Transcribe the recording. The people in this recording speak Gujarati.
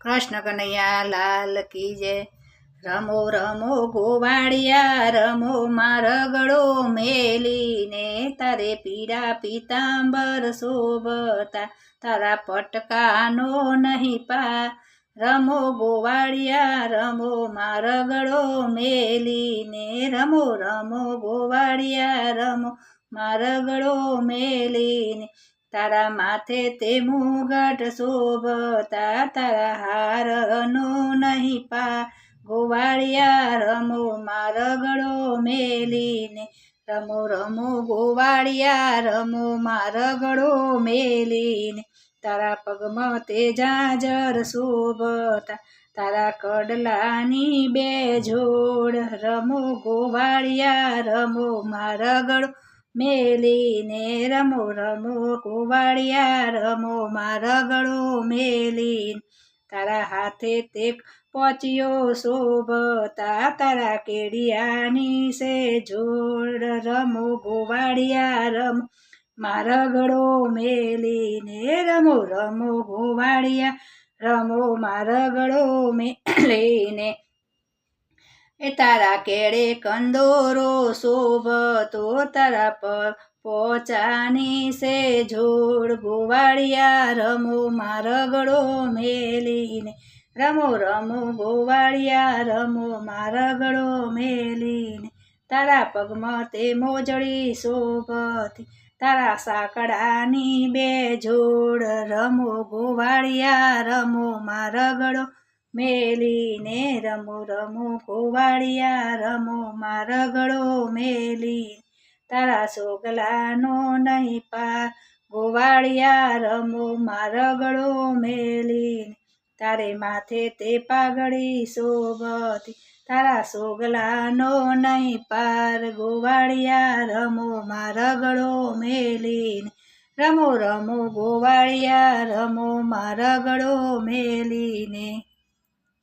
કૃષ્ણ કનૈયા લાલ કી જય. રમો રમો ગોવાળિયા, રમો મારગડો મેલીને તારે પીડા પીતાંબર શોભતા. તારા પટકાનો નહીં પા. રમો ગોવાળિયા, રમો મારગડો મેલીને રમો રમો ગોવાળિયા, રમો મારગડો મેલીને. તારા માથે તે મુગટ શોભતા તારા હારનો નહીં પા. ગોવાળિયા રમો મારગડો મેલીને, રમો રમો ગોવાળિયા રમો મારગડો મેલીને. તારા પગમાં તે જાજર શોભતા, તારા કડલાની બે જોડ. રમો ગોવાળિયા, રમો મારગડો મેલીને રમો રમો ગોવાળિયા રમો, મારગડો મેલી તારા હાથે તે પહોંચ્યો શોભતા તારા કેડિયાની સે જોડ રમો, ગોવાળિયા રમો, મારગડો મેલીને રમો રમો, ગોવાળિયા રમો, મારગડો મેલીને. એ તારા કેળે કંદોરો શોભતો તારા પર પોચાની સે જોડ ગોવાળિયા રમો મારગડો મેલીને. રમો રમો ગોવાળિયા રમો મારગડો મેલીને. તારા પગમાં તે મોજડી શોભતી, તારા સાકડાની બે જોડ રમો ગોવાળિયા રમો મારગડો મેલીને રમો રમો કોવાળિયા, રમો મારગડો મેલી. તારા સોગલાનો નહીં પા ગોવાળિયા, રમો મારગડો મેલી. તારે માથે તે પાઘડી સોબતી તારા સોગલાનો નહીં પાર, ગોવાળિયા, રમો મારગડો મેલીને રમો રમો, ગોવાળિયા, રમો મારગડો મેલીને